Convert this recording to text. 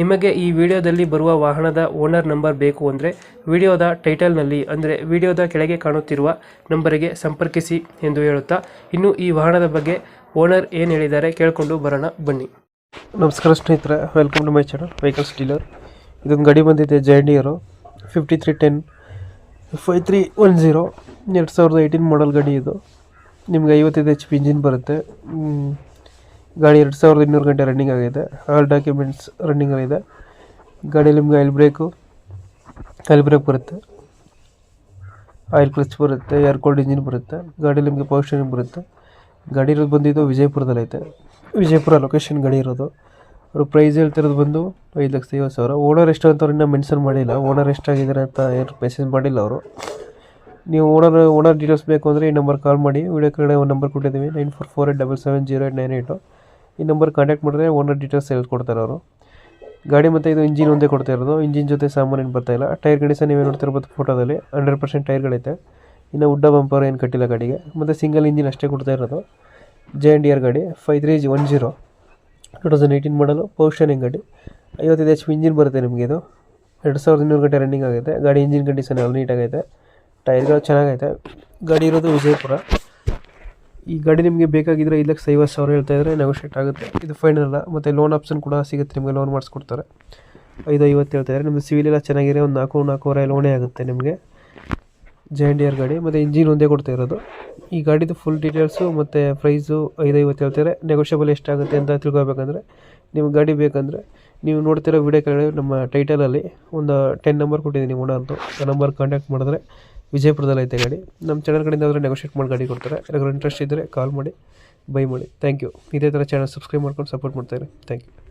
ನಿಮಗೆ ಈ ವಿಡಿಯೋದಲ್ಲಿ ಬರುವ ವಾಹನದ ಓನರ್ ನಂಬರ್ ಬೇಕು ಅಂದರೆ ವಿಡಿಯೋದ ಟೈಟಲ್ನಲ್ಲಿ ಅಂದರೆ ವಿಡಿಯೋದ ಕೆಳಗೆ ಕಾಣುತ್ತಿರುವ ನಂಬರಿಗೆ ಸಂಪರ್ಕಿಸಿ ಎಂದು ಹೇಳುತ್ತಾ, ಇನ್ನು ಈ ವಾಹನದ ಬಗ್ಗೆ ಓನರ್ ಏನು ಹೇಳಿದ್ದಾರೆ ಕೇಳಿಕೊಂಡು ಬರೋಣ, ಬನ್ನಿ. ನಮಸ್ಕಾರ ಸ್ನೇಹಿತರೆ welcome to my channel vehicles dealer ಇದೊಂದು ಗಾಡಿ ಬಂದಿದೆ ಜೈಂಡಿಯರು fifty three ten five three one zero ಎರಡು ಸಾವಿರದ ಏಯ್ಟೀನ್ ಮಾಡಲ್ ಗಾಡಿ ಇದು. ನಿಮ್ಗೆ ಐವತ್ತೈದು ಎಚ್ ಪಿ ಇಂಜಿನ್ ಬರುತ್ತೆ. ಗಾಡಿ ಎರಡು ಸಾವಿರದ ಇನ್ನೂರು ಗಂಟೆ ರನ್ನಿಂಗ್ ಆಗಿದೆ. ಆಲ್ ಡಾಕ್ಯುಮೆಂಟ್ಸ್ ರನ್ನಿಂಗ್ ಆಗಿದೆ. ಗಾಡಿ ನಿಮ್ಗೆ ಆಯಿಲ್ ಬ್ರೇಕು ಆಯಿಲ್ ಬ್ರೇಕ್ ಬರುತ್ತೆ. ಆಯಿಲ್ ಕ್ಲಚ್ ಬರುತ್ತೆ ಏರ್ ಕೋಲ್ಡ್ ಇಂಜಿನ್ ಬರುತ್ತೆ, ಗಾಡಿ ನಿಮಗೆ ಪವರ್ ಬರುತ್ತೆ. ಗಾಡಿ ಇರೋದು ಬಂದಿದ್ದು ವಿಜಯಪುರದಲ್ಲೈತೆ ವಿಜಯಪುರ ಲೊಕೇಶನ್ ಗಾಡಿ ಇರೋದು. ಅವರು ಪ್ರೈಸ್ ಹೇಳ್ತಿರೋದು ಬಂದು ಐದು ಲಕ್ಷ ಐವತ್ತು ಸಾವಿರ. ಓನರ್ ಎಷ್ಟು ಅಂತ ಅವ್ರು ಇನ್ನೂ ಮೆನ್ಷನ್ ಮಾಡಿಲ್ಲ. ಓನರ್ ಎಷ್ಟಾಗಿದ್ದಾರೆ ಅಂತ ಏನು ಮೆಸೇಜ್ ಮಾಡಿಲ್ಲ ಅವರು. ನೀವು ಓನರ್ ಓನರ್ ಡೀಟೇಲ್ಸ್ ಬೇಕು ಅಂದರೆ ಈ ನಂಬರ್ ಕಾಲ್ ಮಾಡಿ. ವಿಡಿಯೋ ಕಡೆ ಒಂದು ನಂಬರ್ ಕೊಟ್ಟಿದ್ದೀವಿ. Nine four four eight double seven zero eight nine eight ಈ ನಂಬರ್ ಕಾಂಟ್ಯಾಕ್ಟ್ ಮಾಡಿದ್ರೆ ಓನರ್ ಡೀಟೇಲ್ಸ್ ಹೇಳ್ಕೊಡ್ತಾರೆ ಅವರು. ಗಾಡಿ ಮತ್ತು ಇದು ಇಂಜಿನ್ ಒಂದೇ ಕೊಡ್ತಾ ಇರೋದು. ಇಂಜಿನ್ ಜೊತೆ ಸಾಮಾನು ಏನು ಬರ್ತಾ ಇಲ್ಲ. ಟೈರ್ ಕಂಡೀಷನ್ ನೀವೇ ನೋಡ್ತಿರ್ಬೋದು ಫೋಟೋದಲ್ಲಿ ಹಂಡ್ರೆಡ್ ಪರ್ಸೆಂಟ್ ಟೈರ್ಗಳೈತೆ ಇನ್ನು ಉಡ್ಡ ಬಂಪರ್ ಏನು ಕಟ್ಟಿಲ್ಲ ಗಾಡಿಗೆ. ಮತ್ತು ಸಿಂಗಲ್ ಇಂಜಿನ್ ಅಷ್ಟೇ ಕೊಡ್ತಾ ಇರೋದು. ಜೆ ಎನ್ ಡಿ ಆರ್ ಗಾಡಿ. Five three G one zero two thousand eighteen ಮಾಡಲು ಪೋರ್ಷನಿಂಗ್ ಗಾಡಿ. ಐವತ್ತೈದು ಎಚ್ ಪಿ ಇಂಜಿನ್ ಬರುತ್ತೆ ನಿಮಗೆ ಇದು. ಎರಡು ಸಾವಿರದ ಇನ್ನೂರು ಗಂಟೆ ರನ್ನಿಂಗ್ ಆಗೈತೆ. ಗಾಡಿ ಇಂಜಿನ್ ಕಂಡೀಷನ್ ಎಲ್ಲ ನೀಟಾಗೈತೆ ಟೈರ್ಗಳು ಚೆನ್ನಾಗೈತೆ. ಗಾಡಿ ಇರೋದು ವಿಜಯಪುರ. ಈ ಗಾಡಿ ನಿಮಗೆ ಬೇಕಾಗಿದ್ದರೆ ಐದು ಲಕ್ಷ ಐವತ್ತು ಸಾವಿರ ಹೇಳ್ತಾ ಇದ್ದರೆ ನೆಗೋಷಿಯೇಟ್ ಆಗುತ್ತೆ. ಇದು ಫೈನಲ್ ಅಲ್ಲ, ಮತ್ತು ಲೋನ್ ಆಪ್ಷನ್ ಕೂಡ ಸಿಗುತ್ತೆ, ನಿಮಗೆ ಲೋನ್ ಮಾಡಿಸ್ಕೊಡ್ತಾರೆ. ಐದು ಐವತ್ತು ಹೇಳ್ತಾ ಇದ್ದಾರೆ ನಿಮ್ಮದು ಸಿವಿಲ್ ಎಲ್ಲ ಚೆನ್ನಾಗಿದೆ, ಒಂದು ನಾಲ್ಕು, ನಾಲ್ಕೂವರೆ ಲೋನೇ ಆಗುತ್ತೆ ನಿಮಗೆ. ಜೈಂಡಿಯರ್ ಗಾಡಿ, ಮತ್ತು ಇಂಜಿನ್ ಒಂದೇ ಕೊಡ್ತಾ ಇರೋದು. ಈ ಗಾಡಿದು ಫುಲ್ ಡೀಟೇಲ್ಸು ಮತ್ತು ಪ್ರೈಸು ಐದು ಐವತ್ತು ಹೇಳ್ತಾರೆ ನೆಗೋಷಿಯಬಲ್ ಎಷ್ಟಾಗುತ್ತೆ ಅಂತ ತಿಳ್ಕೊಬೇಕಂದ್ರೆ ನಿಮ್ಗೆ ಗಾಡಿ ಬೇಕಂದರೆ ನೀವು ನೋಡ್ತಿರೋ ವಿಡಿಯೋ ಕೆಳಗಡೆ ನಮ್ಮ ಟೈಟಲಲ್ಲಿ ಒಂದು ಟೆನ್ ನಂಬರ್ ಕೊಟ್ಟಿದ್ದೀನಿ ಓನರ್ದು. ಆ ನಂಬರ್ ಕಾಂಟ್ಯಾಕ್ಟ್ ಮಾಡಿದ್ರೆ ವಿಜಯಪುರದಲ್ಲಿ ಐತೆ ಗಾಡಿ. ನಮ್ಮ ಚಾನಲ್ ಕಡೆಯಿಂದ ಆದರೆ ನೆಗೋಷಿಯೇಟ್ ಮಾಡಿ ಗಾಡಿ ಕೊಡ್ತಾರೆ. ಯಾರಾದರೂ ಇಂಟ್ರೆಸ್ಟ್ ಇದ್ದರೆ ಕಾಲ್ ಮಾಡಿ ಬೈ ಮಾಡಿ. ಥ್ಯಾಂಕ್ ಯು ಇದೇ ಥರ ಚಾನಲ್ ಸಬ್ಸ್ಕ್ರೈಬ್ ಮಾಡ್ಕೊಂಡು ಸಪೋರ್ಟ್ ಮಾಡ್ತಾಯಿರಿ ಥ್ಯಾಂಕ್ ಯು